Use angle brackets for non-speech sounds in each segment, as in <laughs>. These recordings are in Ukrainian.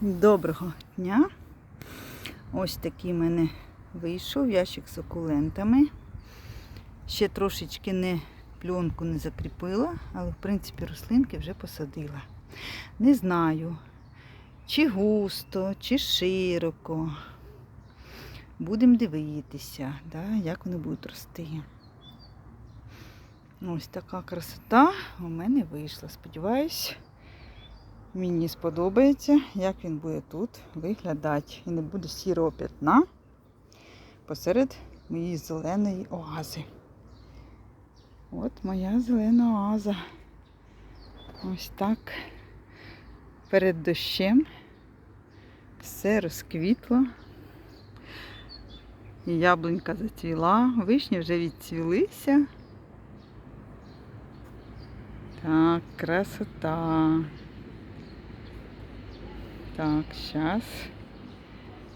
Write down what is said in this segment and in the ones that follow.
Доброго дня. Ось такий мене вийшов ящик з сукулентами. Ще трошечки не пленку не закріпила, але в принципі рослинки вже посадила. Не знаю, чи густо, чи широко. Будемо дивитися, да, як вони будуть рости. Ось така красота у мене вийшла. Сподіваюсь. Мені сподобається, як він буде тут виглядати. І не буде сірого п'ятна посеред моєї зеленої оази. От моя зелена оаза. Ось так. Перед дощем все розквітло. Яблунька зацвіла, вишні вже відцвілися. Так, красота. Так, зараз.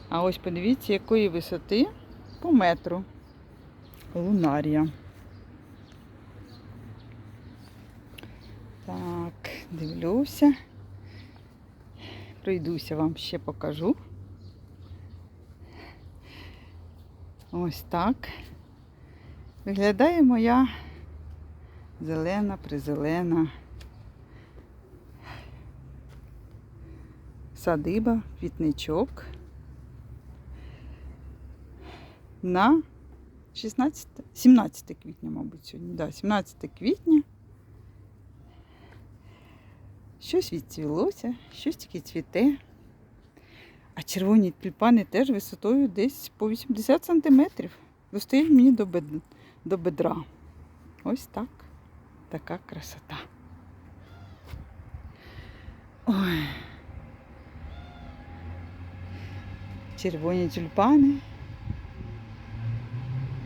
А ось подивіться, якої висоти по метру лунарія. Так, дивлюся. Пройдуся, вам ще покажу. Ось так. Виглядає моя зелена, призелена. Садиба, квітничок на 16, 17 квітня, мабуть, сьогодні. Да, 17 квітня. Щось відцвілося, щось тільки цвіте. А червоні тюльпани теж висотою десь по 80 сантиметрів. Достають мені до бедра. Ось так. Така красота. Ой. Червоні тюльпани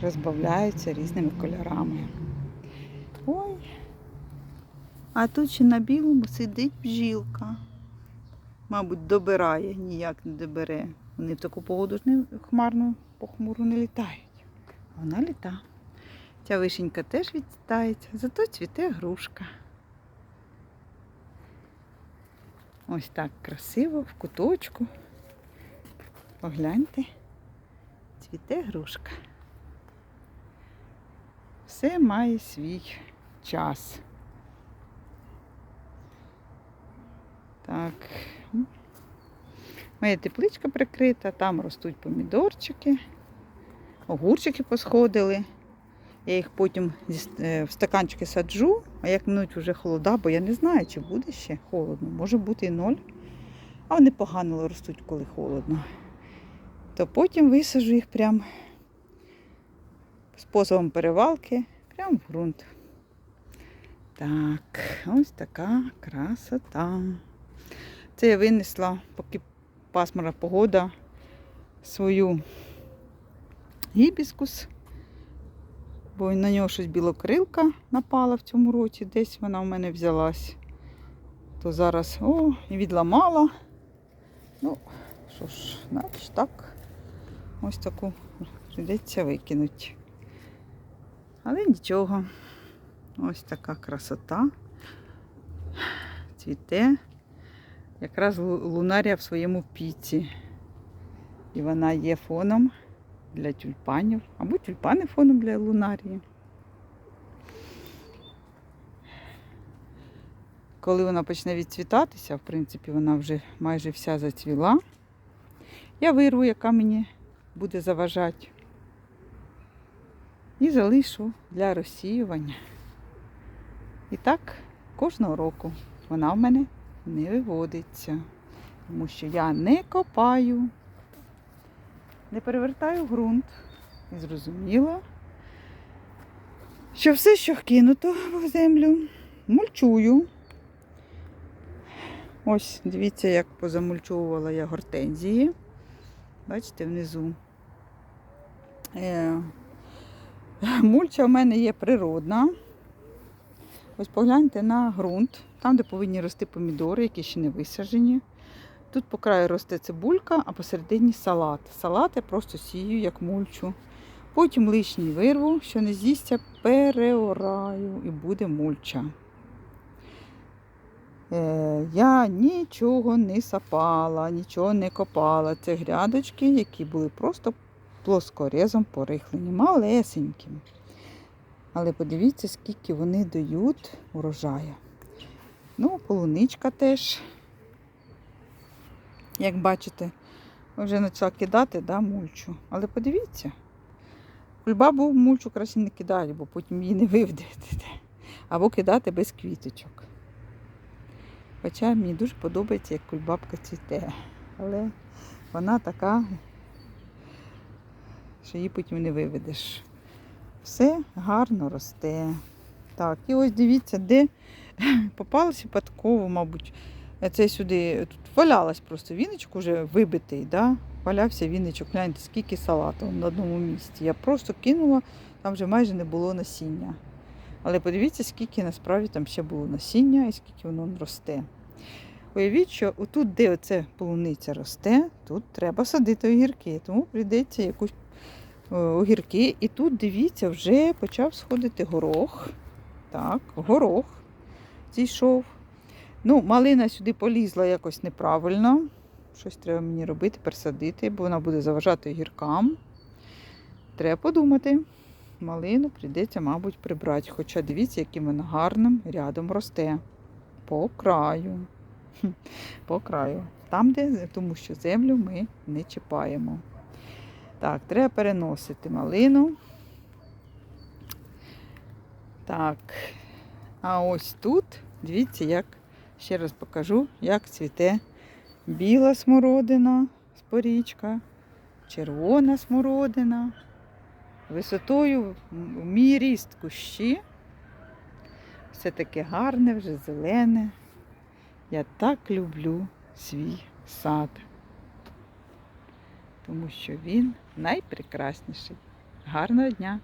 розбавляються різними кольорами. Ой, а тут ще на білому сидить бжілка. Мабуть, добирає, ніяк не добере. Вони в таку погоду не хмарну, похмуру не літають. Вона літа. Ця вишенька теж відстається, зато цвіте грушка. Ось так красиво в куточку. Погляньте, цвіте грушка. Все має свій час. Так. Моя тепличка прикрита, там ростуть помідорчики, огурчики посходили. Я їх потім е, в стаканчики саджу, а як минуть вже холода, бо я не знаю, чи буде ще холодно. Може бути і ноль. А вони погано ростуть, коли холодно то потім висаджу їх прямо способом перевалки, прямо в ґрунт. Так, ось така красота. Це я винесла, поки пасмурна погода, свою гібіскус, бо на нього щось білокрилка напала в цьому році, десь вона в мене взялась. То зараз о, і відламала. Ну, що ж, значить так. Ось таку прийдеться викинути. Але нічого. Ось така красота. Цвіте. Якраз лунарія в своєму піці. І вона є фоном для тюльпанів. Або тюльпани фоном для лунарії. Коли вона почне відцвітатися, в принципі, вона вже майже вся зацвіла. Я вирву, яка мені буде заважати. І залишу для розсіювання. І так кожного року вона в мене не виводиться, тому що я не копаю, не перевертаю ґрунт. І зрозуміло, що все, що кинуто в землю, мульчую. Ось, дивіться, як позамульчовувала я гортензії. Бачите, внизу. Е, Мульча в мене є природна. Ось погляньте на ґрунт, там, де повинні рости помідори, які ще не висаджені. Тут по краю росте цибулька, а посередині салат. Салат я просто сію, як мульчу. Потім лишній вирву, що не з'їсться, переораю і буде мульча. Е, я нічого не сапала, нічого не копала. Це грядочки, які були просто плоскорезом порихлені, малесенькі. Але подивіться, скільки вони дають урожаю. Ну, полуничка теж. Як бачите, вже почала кидати да, мульчу. Але подивіться, кульбабу мульчу краще не кидати, бо потім її не виведете. Або кидати без квіточок. Хоча мені дуже подобається, як кульбабка цвіте. Але вона така, що її потім не виведеш. Все гарно росте. Так, і ось дивіться, де попалося випадково, мабуть. Це сюди тут валялась просто віночок вже вибитий, да? валявся віночок. Гляньте, скільки салату на одному місці. Я просто кинула, там вже майже не було насіння. Але подивіться, скільки насправді там ще було насіння і скільки воно росте. Уявіть, що отут, де оце полуниця росте, тут треба садити огірки. Тому прийдеться якусь е, огірки. І тут, дивіться, вже почав сходити горох. Так, горох зійшов. Ну, малина сюди полізла якось неправильно. Щось треба мені робити, пересадити, бо вона буде заважати огіркам. Треба подумати. Малину прийдеться, мабуть, прибрати. Хоча дивіться, яким вона гарним рядом росте. По краю. <laughs> По краю. Там, де, тому що землю ми не чіпаємо. Так, треба переносити малину. Так. А ось тут, дивіться, як, ще раз покажу, як цвіте біла смородина з порічка, червона смородина. Висотою в мій ріст кущі. Все таке гарне, вже зелене. Я так люблю свій сад, тому що він найпрекрасніший. Гарного дня!